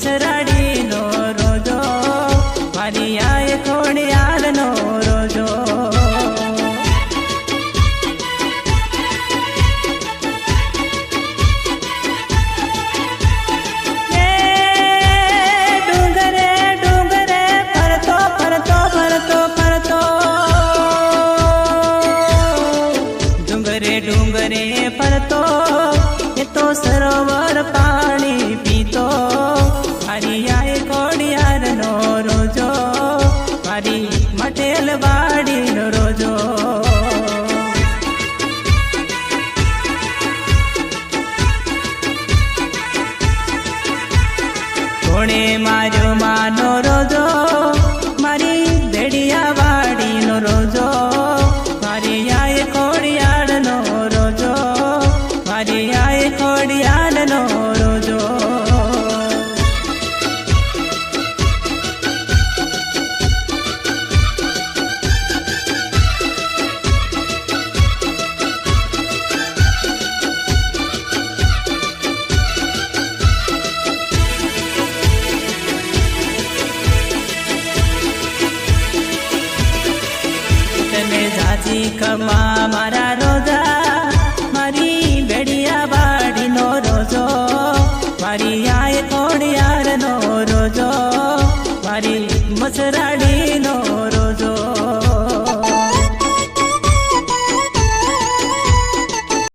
સસરાડીનો રોજો. મારી આય ખોડિયાલનો રોજો. ડુંગરે ફરતો એ તો સરોવર પા ભણે મારો માનો kama mara